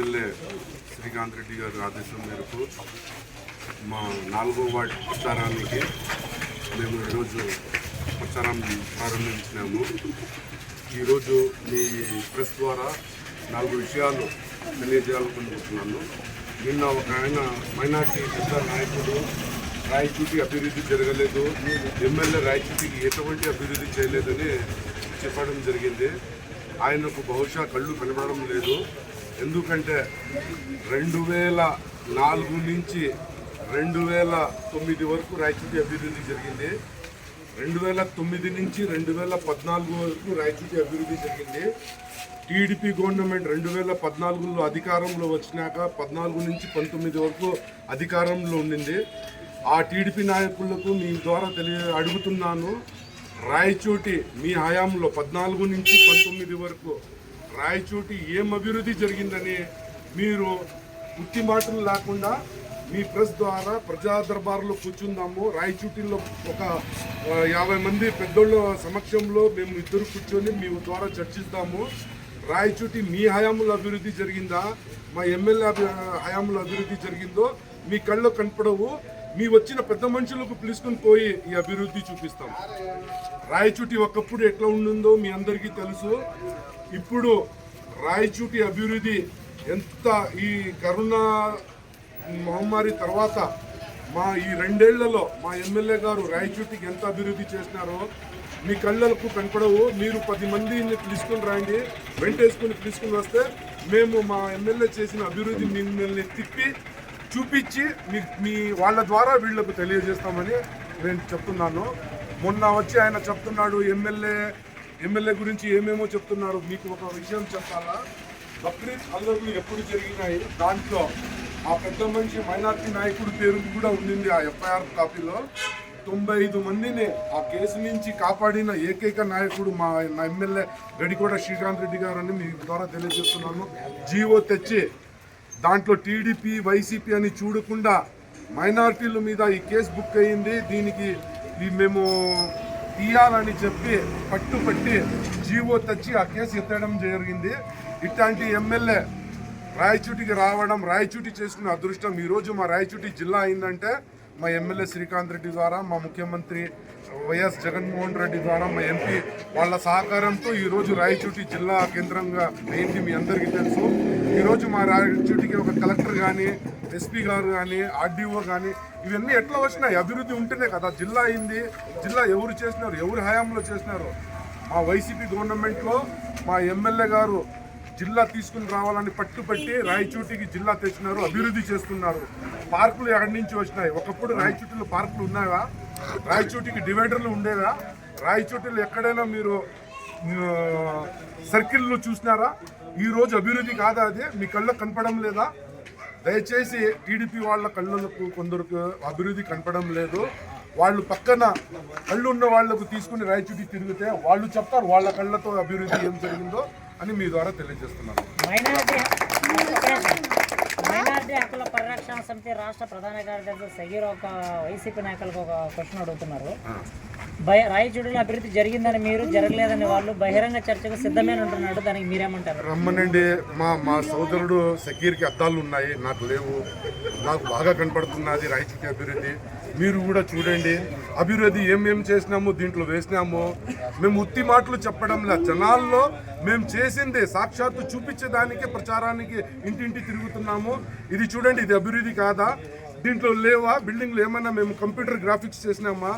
MLA Srikanth Reddy గారి ఆదేశం మేరకు మా నాలుగో వార్డు ప్రచారానికి మేము ఈరోజు ప్రచారం ప్రారంభించినాము. ఈరోజు మీ ప్రెస్ ద్వారా నాలుగు విషయాలు తెలియజేయాలనుకుంటున్నాను. నిన్న ఒక ఆయన మైనార్టీ పెద్ద నాయకుడు రాయచూటి అభివృద్ధి జరగలేదు. ఎమ్మెల్యే రాయచూటికి ఎటువంటి అభివృద్ధి చేయలేదని చెప్పడం జరిగింది. ఆయనకు బహుశా కళ్ళు కనబడడం లేదు. ఎందుకంటే రెండు వేల నాలుగు నుంచి రెండు వేల తొమ్మిది వరకు రాయచూటి అభివృద్ధి జరిగింది. రెండు వేల తొమ్మిది నుంచి రెండు వేల పద్నాలుగు వరకు రాయచూటి అభివృద్ధి జరిగింది. టీడీపీ గవర్నమెంట్ రెండు వేల పద్నాలుగులో అధికారంలో వచ్చినాక పద్నాలుగు నుంచి పంతొమ్మిది వరకు అధికారంలో ఉండింది. ఆ టీడీపీ నాయకులకు మీ ద్వారా తెలియ అడుగుతున్నాను రాయచోటి మీ హయాంలో పద్నాలుగు నుంచి పంతొమ్మిది వరకు రాయచోటి ఏం అభివృద్ధి జరిగిందని మీరు ఉత్తి మాటలు లేకుండా మీ ప్రెస్ ద్వారా ప్రజా దర్బార్లో కూర్చుందాము. రాయచూటిలో ఒక యాభై మంది పెద్దోళ్ళ సమక్షంలో మేము ఇద్దరు కూర్చొని మీ ద్వారా చర్చిస్తాము. రాయచూటి మీ హయాంలో అభివృద్ధి జరిగిందా? మా ఎమ్మెల్యే అభి- హయాంలో అభివృద్ధి జరిగిందో? మీ కళ్ళు కనపడవు. మీ వచ్చిన పెద్ద మనుషులకు పిలుచుకొని పోయి ఈ అభివృద్ధి చూపిస్తాం. రాయచూటి ఒకప్పుడు ఎట్లా ఉండిందో మీ అందరికీ తెలుసు. ఇప్పుడు రాయచూటి అభివృద్ధి ఎంత ఈ కరోనా మహమ్మారి తర్వాత మా ఈ రెండేళ్ళలో మా ఎమ్మెల్యే గారు రాయచూటికి ఎంత అభివృద్ధి చేసినారో మీ కళ్ళకు కనపడవు. మీరు పది మందిని పిలుచుకొని రాయండి. వెంటేసుకొని పిలుచుకుని వస్తే మేము మా ఎమ్మెల్యే చేసిన అభివృద్ధి మిమ్మల్ని తిప్పి చూపించి మీ మీ వాళ్ళ ద్వారా వీళ్ళకు తెలియజేస్తామని నేను చెప్తున్నాను. మొన్న వచ్చి ఆయన చెప్తున్నాడు ఎమ్మెల్యే ఎమ్మెల్యే గురించి ఏమేమో చెప్తున్నారు? మీకు ఒక విషయం చెప్పాలా? బక్రీద్ అల్లర్లు ఎప్పుడు జరిగినాయి? దాంట్లో ఆ పెద్ద మనిషి మైనార్టీ నాయకుడి పేరు కూడా ఉండింది ఆ ఎఫ్ఐఆర్ కాపీలో. తొంభై ఐదు మందిని ఆ కేసు నుంచి కాపాడిన ఏకైక నాయకుడు మా ఎమ్మెల్యే గడికోట శ్రీకాంత్ రెడ్డి గారు అని మీ ద్వారా తెలియజేస్తున్నాను. జీవో తెచ్చి దాంట్లో టీడీపీ వైసీపీ అని చూడకుండా మైనార్టీల మీద ఈ కేసు బుక్ అయ్యింది దీనికి మేము తీయాలని చెప్పి పట్టుపట్టి జీవో తెచ్చి ఆ కేసు ఎత్తడం జరిగింది. ఇట్లాంటి ఎమ్మెల్యే రాయచూటికి రావడం రాయచూటి చేసుకునే అదృష్టం ఈరోజు మా రాయచూటి జిల్లా అయిందంటే మా ఎమ్మెల్యే శ్రీకాంత్ రెడ్డి ద్వారా మా ముఖ్యమంత్రి వైఎస్ జగన్మోహన్ రెడ్డి ద్వారా మా ఎంపీ వాళ్ళ సహకారంతో ఈరోజు రాయచూటి జిల్లా కేంద్రంగా అయింది మీ అందరికీ తెలుసు. ఈరోజు మా రాయచూటికి ఒక కలెక్టర్ కానీ ఎస్పీ గారు కానీ ఆర్డీఓ కానీ ఇవన్నీ ఎట్లా వచ్చినాయి? అభివృద్ధి ఉంటేనే కదా. జిల్లా అయింది. జిల్లా ఎవరు చేసినారు? ఎవరు హయాంలో చేసినారు? మా వైసీపీ గవర్నమెంట్లో మా ఎమ్మెల్యే గారు జిల్లా తీసుకుని రావాలని పట్టుపట్టి రాయచూటికి జిల్లా తెచ్చినారు అభివృద్ధి చేస్తున్నారు. పార్కులు ఎక్కడి నుంచి వచ్చినాయి? ఒకప్పుడు రాయచూటిలో పార్కులు ఉన్నాయా? రాయచూటికి డివైడర్లు ఉండేవా? రాయచూటిలో ఎక్కడైనా మీరు సర్కిల్లో చూసినారా? ఈ రోజు అభివృద్ధి కాదా అది? మీ కళ్ళకు కనపడం లేదా? దయచేసి టీడీపీ వాళ్ళ కళ్ళకు కొందరికి అభివృద్ధి కనపడం లేదు. వాళ్ళు పక్కన కళ్ళు ఉన్న వాళ్ళకు తీసుకుని రాయచూటి తిరిగితే వాళ్ళు చెప్తారు వాళ్ళ కళ్ళతో అభివృద్ధి ఏం జరిగిందో. అని మీ ద్వారా తెలియజేస్తున్నాను మైనారిటీ హక్కుల పరిరక్షణ సమితి రాష్ట్ర ప్రధాన కార్యదర్శి సగీర్ ఒక వైసీపీ నాయకులకు ఒక క్వశ్చన్ అడుగుతున్నారు. బయ రాయచూడలో అభివృద్ధి జరిగిందని మీరు జరగలేదని వాళ్ళు బహిరంగ చర్చకు సిద్ధమేని ఉంటున్నాడు దానికి మీరేమంటారు? రమ్మనండి. మా మా సోదరుడు సకీర్కి అద్దాలు ఉన్నాయి. నాకు లేవు. నాకు బాగా కనపడుతున్నది రాయచూటి అభివృద్ధి. మీరు కూడా చూడండి. అభివృద్ధి ఏమేం చేసినాము దీంట్లో వేసినాము మేము ఉత్తి మాటలు చెప్పడంలా జనాల్లో మేము చేసింది సాక్షాత్తు చూపించేదానికే ప్రచారానికి ఇంటింటి తిరుగుతున్నాము. ఇది చూడండి ఇది అభివృద్ధి కాదా? దీంట్లో లేవా? బిల్డింగ్లు ఏమైనా మేము కంప్యూటర్ గ్రాఫిక్స్ చేసినామా?